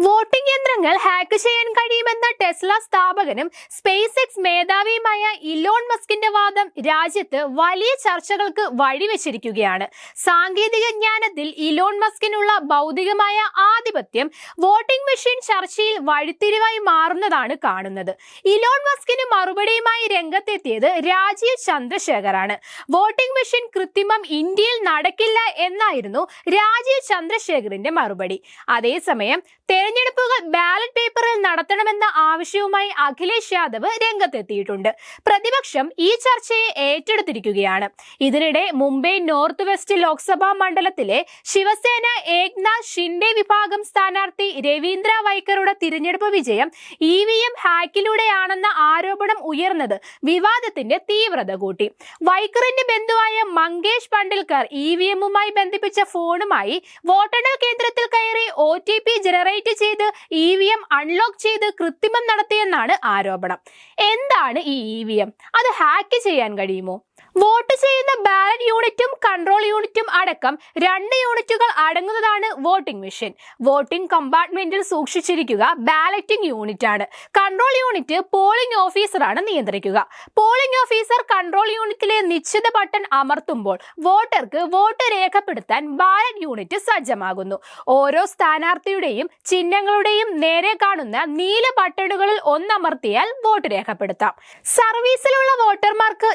Voting യന്ത്രങ്ങൾ hack ചെയ്യാൻ കഴിയുമെന്ന ടെസ്ല സ്ഥാപകനും സ്പേസ് എക്സ് മേധാവിയുമായ ഇലോൺ മസ്കിന്റെ വാദം രാജ്യത്ത് വലിയ ചർച്ചകൾക്ക് വഴിവെച്ചിരിക്കുകയാണ്. സാങ്കേതിക ജ്ഞാനത്തിൽ ഇലോൺ മസ്കിനുള്ള ഭൗതികമായ ആധിപത്യം വോട്ടിംഗ് മെഷീൻ ചർച്ചയിൽ വഴിത്തിരിവായി മാറുന്നതാണ് കാണുന്നത്. ഇലോൺ മസ്കിന് മറുപടിയുമായി രംഗത്തെത്തിയത് രാജീവ് ചന്ദ്രശേഖറാണ് വോട്ടിംഗ് മെഷീൻ കൃത്രിമം ഇന്ത്യയിൽ നടക്കില്ല എന്നായിരുന്നു രാജീവ് ചന്ദ്രശേഖറിന്റെ മറുപടി. അതേസമയം തെരഞ്ഞെടുപ്പുകൾ ബാലറ്റ് പേപ്പറിൽ നടത്തണമെന്ന ആവശ്യവുമായി അഖിലേഷ് യാദവ് രംഗത്തെത്തിയിട്ടുണ്ട്. പ്രതിപക്ഷം ഈ ചർച്ചയെ ഏറ്റെടുത്തിരിക്കുകയാണ്. ഇതിനിടെ മുംബൈ നോർത്ത് വെസ്റ്റ് ലോക്സഭാ മണ്ഡലത്തിലെ ശിവസേന ഏക്നാഥ് ഷിൻഡെ വിഭാഗം സ്ഥാനാർത്ഥി രവീന്ദ്ര വൈക്കറുടെ തിരഞ്ഞെടുപ്പ് വിജയം ഇ വി എം ഹാക്കിലൂടെയാണെന്ന ആരോപണം ഉയർന്നത് വിവാദത്തിന്റെ തീവ്രത കൂട്ടി. വൈക്കറിന്റെ ബന്ധുവായ മങ്കേഷ് പണ്ടിൽക്കർ ഇ വി എമ്മുമായി ബന്ധിപ്പിച്ച ഫോണുമായി വോട്ടെണ്ണൽ കേന്ദ്രത്തിൽ കയറി ഒ ടി പി ജനറേറ്റ് ചെയ്ത് ഇ വി എം അൺലോക്ക് ചെയ്ത് കൃത്രിമം നടത്തിയെന്നാണ് ആരോപണം. എന്താണ് ഈ ഇ വി എം? അത് ഹാക്ക് ചെയ്യാൻ കഴിയുമോ? വോട്ട് ചെയ്യുന്ന ബാലറ്റ് യൂണിറ്റും കൺട്രോൾ യൂണിറ്റും അടക്കം രണ്ട് യൂണിറ്റുകൾ അടങ്ങുന്നതാണ് വോട്ടിംഗ് മെഷീൻ വോട്ടിംഗ് കമ്പാർട്ട്മെന്റിൽ സൂക്ഷിച്ചിരിക്കുക ബാലറ്റിംഗ് യൂണിറ്റ് ആണ്. കൺട്രോൾ യൂണിറ്റ് പോളിംഗ് ഓഫീസറാണ് നിയന്ത്രിക്കുക. പോളിംഗ് ഓഫീസർ കൺട്രോൾ യൂണിറ്റിലെ നിശ്ചിത ബട്ടൺ അമർത്തുമ്പോൾ വോട്ടർക്ക് വോട്ട് രേഖപ്പെടുത്താൻ ബാലറ്റ് യൂണിറ്റ് സജ്ജമാകുന്നു. ഓരോ സ്ഥാനാർത്ഥിയുടെയും ചിഹ്നങ്ങളുടെയും നേരെ കാണുന്ന നീല ബട്ടണുകളിൽ ഒന്നമർത്തിയാൽ വോട്ട് രേഖപ്പെടുത്താം. സർവീസിലുള്ള വോട്ടർമാർക്ക്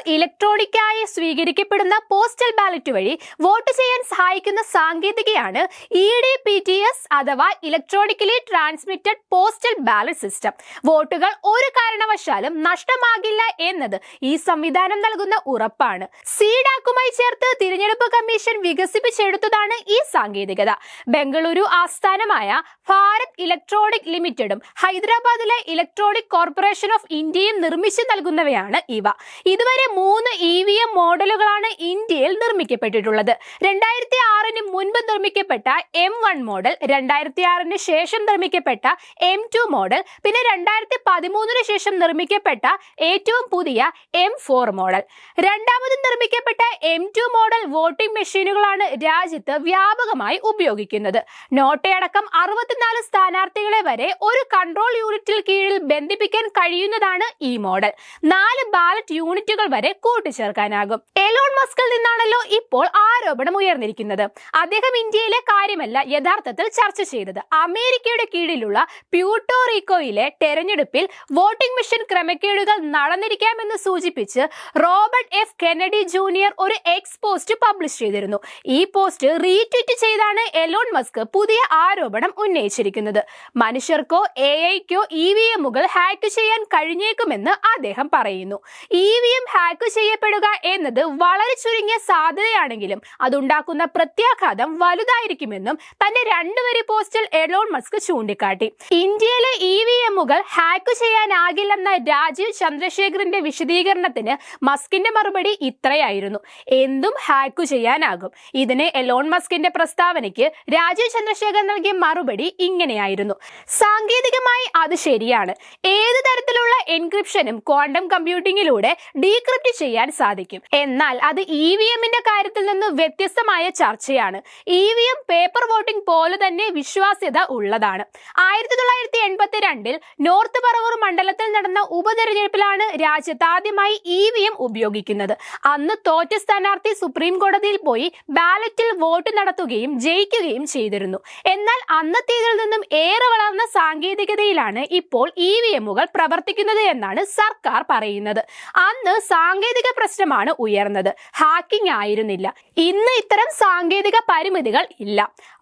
ഇലക്ട്രോണിക്കായി സ്വീകരിക്കപ്പെടുന്ന പോസ്റ്റൽ ബാലറ്റ് വഴി വോട്ട് ചെയ്യാൻ സഹായിക്കുന്ന സാങ്കേതികയാണ് E D P T S അഥവാ electronically transmitted postal ballot system വോട്ടുകൾ ഒരു കാരണവശാലും നഷ്ടമാകില്ല എന്നത് ഈ സംവിധാനം നൽകുന്ന ഉറപ്പാണ്. സീഡാക്കുമായി ചേർത്ത് തിരഞ്ഞെടുപ്പ് കമ്മീഷൻ വികസിപ്പിച്ചെടുത്തതാണ് ഈ സാങ്കേതികത. ബംഗളൂരു ആസ്ഥാനമായ ഭാരത് ഇലക്ട്രോണിക് ലിമിറ്റഡും ഹൈദരാബാദിലെ ഇലക്ട്രോണിക് കോർപ്പറേഷൻ ഓഫ് ഇന്ത്യയും നിർമ്മിച്ചു നൽകുന്നവയാണ് ഇവ. ഇതുവരെ മൂന്ന് ഇ വി എം മോഡലുകളാണ് ഇന്ത്യയിൽ നിർമ്മിക്കപ്പെട്ടിട്ടുള്ളത്. രണ്ടായിരത്തി ആറിന് മുൻപ് നിർമ്മിക്കപ്പെട്ട എം വൺ മോഡൽ രണ്ടായിരത്തി ആറിന് ശേഷം നിർമ്മിക്കപ്പെട്ട എം ടു മോഡൽ പിന്നെ രണ്ടായിരത്തി പതിമൂന്നിന് ശേഷം നിർമ്മിക്കപ്പെട്ട ഏറ്റവും പുതിയ എം ഫോർ മോഡൽ രണ്ടാമത് നിർമ്മിക്കപ്പെട്ട എം ടു മോഡൽ വോട്ടിംഗ് മെഷീനുകളാണ് രാജ്യത്ത് വ്യാപകമായി ഉപയോഗിക്കുന്നത്. നോട്ടയടക്കം അറുപത്തിനാല് സ്ഥാനാർത്ഥികളെ വരെ ഒരു കൺട്രോൾ യൂണിറ്റിൽ കീഴിൽ ബന്ധിപ്പിക്കാൻ കഴിയുന്നതാണ് ഈ മോഡൽ നാല് ബാലറ്റ് യൂണിറ്റുകൾ വരെ കൂട്ടിച്ചേർക്കാനാകും. എലോൺ മസ്കിൽ നിന്നാണല്ലോ ഇപ്പോൾ ആരോപണം ഉയർന്നിരിക്കുന്നത്. അദ്ദേഹം ഇന്ത്യയിലെ കാര്യമല്ല യഥാർത്ഥത്തിൽ ചർച്ച ചെയ്തത്. അമേരിക്കയുടെ കീഴിലുള്ള പ്യൂട്ടോറിക്കോയിലെ തെരഞ്ഞെടുപ്പിൽ വോട്ടിംഗ് മെഷീൻ ക്രമക്കേടുകൾ നടന്നിരിക്കാമെന്ന് സൂചിപ്പിച്ച് റോബർട്ട് എഫ്. കെനഡി ജൂനിയർ ഒരു എക്സ് പോസ്റ്റ് പബ്ലിഷ് ചെയ്തിരുന്നു. ഈ പോസ്റ്റ് റീട്വീറ്റ് ചെയ്താണ് എലോൺ മസ്ക് പുതിയ ആരോപണം ഉന്നയിച്ചിരിക്കുന്നത്. മനുഷ്യർക്കോ എ ഐക്കോ ഇ വി എമ്മുകൾ ഹാക്ക് ചെയ്യാൻ കഴിഞ്ഞേക്കുമെന്ന് അദ്ദേഹം പറയുന്നു. ഇ വി എം ഹാക്ക് ചെയ്യപ്പെടുക എന്നത് വളരെ ചുരുങ്ങിയ സാധ്യതയാണെങ്കിലും അതുണ്ടാക്കുന്ന പ്രത്യാഘാതം വലുതായിരിക്കുമെന്നും തന്റെ രണ്ടുവരി പോസ്റ്റിൽ എലോൺ മസ്ക് ചൂണ്ടിക്കാട്ടി. ഇന്ത്യയിലെ ഇ വി എമ്മുകൾ ഹാക്ക് ചെയ്യാനാകില്ലെന്ന രാജീവ് ചന്ദ്രശേഖറിന്റെ വിശദീകരണത്തിന് മസ്കിന്റെ മറുപടി ഇത്രയായിരുന്നു. എന്തും ഹാക്ക് ചെയ്യാനാകും. ഇതിന് എലോൺ മസ്കിന്റെ പ്രസ്താവനയ്ക്ക് രാജീവ് ചന്ദ്രശേഖർ നൽകിയ മറുപടി ഇങ്ങനെയായിരുന്നു. സാങ്കേതികമായി അത് ശരിയാണ്. ഏത് തരത്തിലുള്ള എൻക്രിപ്ഷനും ക്വാണ്ടം കമ്പ്യൂട്ടിങ്ങിലൂടെ ഡീക്രിപ്റ്റ് ചെയ്യാൻ സാധിക്കും. എന്നാൽ അത് ഇ വി എമ്മിന്റെ കാര്യത്തിൽ നിന്ന് വ്യത്യസ്തമായ ചർച്ചയാണ്. E V M paper voting പോലെ തന്നെ വിശ്വാസ്യത ഉള്ളതാണ്. ആയിരത്തി തൊള്ളായിരത്തി എൺപത്തി രണ്ടിൽ നോർത്ത് പറവൂർ മണ്ഡലത്തിൽ നടന്ന ഉപതെരഞ്ഞെടുപ്പിലാണ് രാജ്യത്ത് ആദ്യമായി ഇ വി എം ഉപയോഗിക്കുന്നത്. അന്ന് തോറ്റ സ്ഥാനാർത്ഥി സുപ്രീം കോടതിയിൽ പോയി ബാലറ്റിൽ വോട്ട് നടത്തുകയും ജയിക്കുകയും ചെയ്തിരുന്നു. എന്നാൽ അന്നത്തേതിൽ നിന്നും ഏറെ വളർന്ന സാങ്കേതികതയിലാണ് ഇപ്പോൾ ഇ വി എമ്മുകൾ പ്രവർത്തിക്കുന്നത് എന്നാണ് സർക്കാർ പറയുന്നത്. അന്ന് സാങ്കേതിക പ്രശ്നമാണ് ഉയർന്നത്. ഹാക്കിംഗ് ആയിരുന്നില്ല ഇന്ന് ഇത്തരം സാങ്കേതിക പരിമിതികൾ ഇല്ല.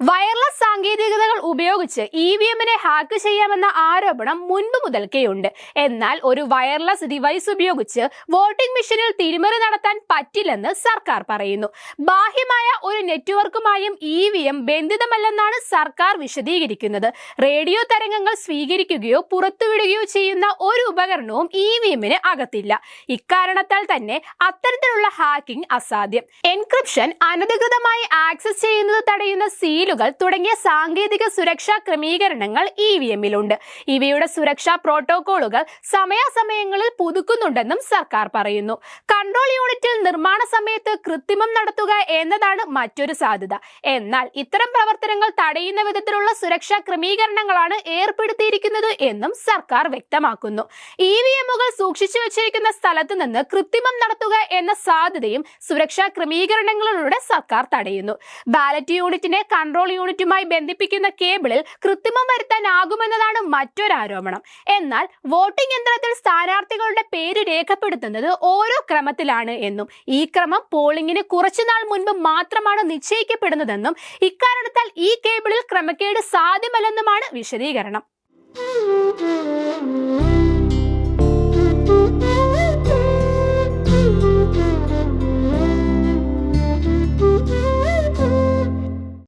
വയർലെസ് സാങ്കേതികതകൾ ഉപയോഗിച്ച് ഇ വി എമ്മിനെ ഹാക്ക് ചെയ്യാമെന്ന ആരോപണം മുൻപ് മുതൽക്കേയുണ്ട്. എന്നാൽ ഒരു വയർലെസ് ഡിവൈസ് ഉപയോഗിച്ച് വോട്ടിംഗ് മെഷീനിൽ തിരിമറി നടത്താൻ പറ്റില്ലെന്ന് സർക്കാർ പറയുന്നു. ബാഹ്യമായ ഒരു നെറ്റ്വർക്കുമായും ഇ വി എം ബന്ധിതമല്ലെന്നാണ് സർക്കാർ വിശദീകരിക്കുന്നത്. റേഡിയോ തരംഗങ്ങൾ സ്വീകരിക്കുകയോ പുറത്തുവിടുകയോ ചെയ്യുന്ന ഒരു ഉപകരണവും ഇ വി എമ്മിന് അകത്തില്ല. ഇക്കാരണത്താൽ തന്നെ അത്തരത്തിലുള്ള ഹാക്കിംഗ് അസാധ്യം. എൻക്രിപ്ഷൻ അനധികൃതമായി ആക്സസ് ചെയ്യുന്നത് തടയുന്ന സീലുകൾ തുടങ്ങിയ സാങ്കേതിക സുരക്ഷാ ക്രമീകരണങ്ങൾ ഇ വി എമ്മിലുണ്ട് ഇവയുടെ സുരക്ഷാ പ്രോട്ടോകോളുകൾ സമയാസമയങ്ങളിൽ പുതുക്കുന്നുണ്ടെന്നും സർക്കാർ പറയുന്നു. കൺട്രോൾ യൂണിറ്റിൽ നിർമ്മാണ സമയത്ത് കൃത്രിമം നടത്തുക എന്നതാണ് മറ്റൊരു സാധ്യത. എന്നാൽ ഇത്തരം പ്രവർത്തനങ്ങൾ തടയുന്ന വിധത്തിലുള്ള സുരക്ഷാ ക്രമീകരണങ്ങളാണ് ഏർപ്പെടുത്തിയിരിക്കുന്നത് എന്നും സർക്കാർ വ്യക്തമാക്കുന്നു. ഇ വി എമ്മുകൾ സൂക്ഷിച്ചു വച്ചിരിക്കുന്ന സ്ഥലത്ത് നിന്ന് കൃത്രിമം നടത്തുക എന്ന സാധ്യതയും സുരക്ഷാ ക്രമീകരണങ്ങളിലൂടെ സർക്കാർ തടയുന്നു. ബാലറ്റ് യൂണിറ്റിനെ കൺട്രോൾ യൂണിറ്റുമായി ബന്ധിപ്പിക്കുന്ന കേബിളിൽ കൃത്രിമം വരുത്താനാകുമെന്നതാണ് മറ്റൊരു ആരോപണം. എന്നാൽ വോട്ടിംഗ് യന്ത്രത്തിൽ സ്ഥാനാർത്ഥികളുടെ പേര് രേഖപ്പെടുത്തുന്നത് ഓരോ ക്രമത്തിലാണ് എന്നും ഈ ക്രമം പോളിംഗിന് കുറച്ചുനാൾ മുൻപ് മാത്രമാണ് നിശ്ചയിക്കപ്പെടുന്നതെന്നും ഇക്കാരണത്താൽ ഈ കേബിളിൽ ക്രമക്കേട് സാധ്യമല്ലെന്നുമാണ് വിശദീകരണം.